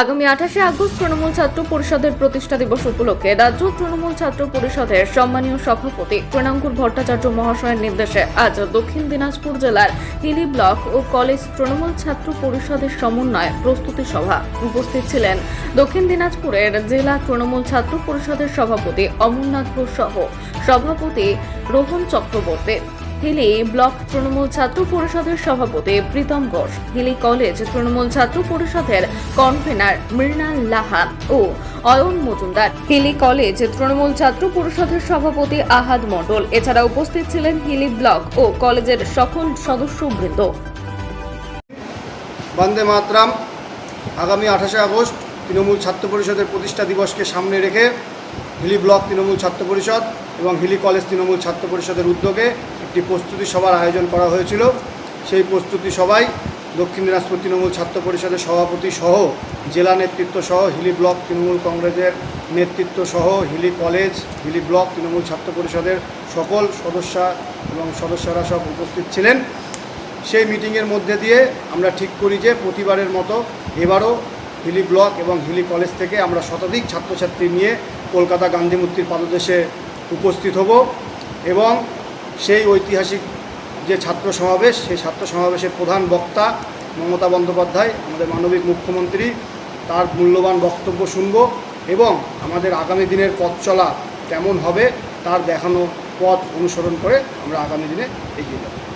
আগামী আঠাশে আগস্ট তৃণমূল ছাত্র পরিষদের প্রতিষ্ঠা দিবস উপলক্ষে রাজ্য তৃণমূল ছাত্র পরিষদের সম্মানীয় সভাপতি তৃণাঙ্কুর ভট্টাচার্য মহাশয়ের নির্দেশে আজ দক্ষিণ দিনাজপুর জেলার হিলি ব্লক ও কলেজ তৃণমূল ছাত্র পরিষদের সমন্বয়ে প্রস্তুতি সভা উপস্থিত ছিলেন দক্ষিণ দিনাজপুরের জেলা তৃণমূল ছাত্র পরিষদের সভাপতি অমরনাথ ঘোষ সহ সভাপতি রোহন চক্রবর্তী। হিলি ব্লক তৃণমূল ছাত্র পরিষদের সভাপতি প্রীতম ঘোষ, হিলি কলেজ তৃণমূল ছাত্র পরিষদের কনভেনার মৃণাল লাহা ও অয়ন মজুমদার, হিলি কলেজ তৃণমূল ছাত্র পরিষদের সভাপতি আহাদ মণ্ডল এছাড়া উপস্থিত ছিলেন হিলি ব্লক ও কলেজের সকল সদস্যবৃন্দ। বন্দে মাতরাম। আগামী আঠাশে আগস্ট তৃণমূল ছাত্র পরিষদের প্রতিষ্ঠা দিবসকে সামনে রেখে হিলি ব্লক তৃণমূল ছাত্র পরিষদ এবং হিলি কলেজ তৃণমূল ছাত্র পরিষদের উদ্যোগে একটি প্রস্তুতি সভার আয়োজন করা হয়েছিল। সেই প্রস্তুতি সভায় দক্ষিণ দিনাজপুর তৃণমূল ছাত্র পরিষদের সভাপতি সহ জেলা নেতৃত্ব সহ হিলি ব্লক তৃণমূল কংগ্রেসের নেতৃত্ব সহ হিলি কলেজ, হিলি ব্লক তৃণমূল ছাত্র পরিষদের সকল সদস্যা এবং সদস্যরা সব উপস্থিত ছিলেন। সেই মিটিংয়ের মধ্যে দিয়ে আমরা ঠিক করি যে প্রতিবারের মতো এবারও হিলি ব্লক এবং হিলি কলেজ থেকে আমরা শতাধিক ছাত্রছাত্রী নিয়ে কলকাতা গান্ধী মূর্তির পাদদেশে উপস্থিত হব এবং সেই ঐতিহাসিক যে ছাত্র সমাবেশ, সেই ছাত্র সমাবেশের প্রধান বক্তা মমতা বন্দ্যোপাধ্যায়, আমাদের মানবিক মুখ্যমন্ত্রী, তার মূল্যবান বক্তব্য শুনব এবং আমাদের আগামী দিনের পথ চলা কেমন হবে, তার দেখানো পথ অনুসরণ করে আমরা আগামী দিনে এগিয়ে যাব।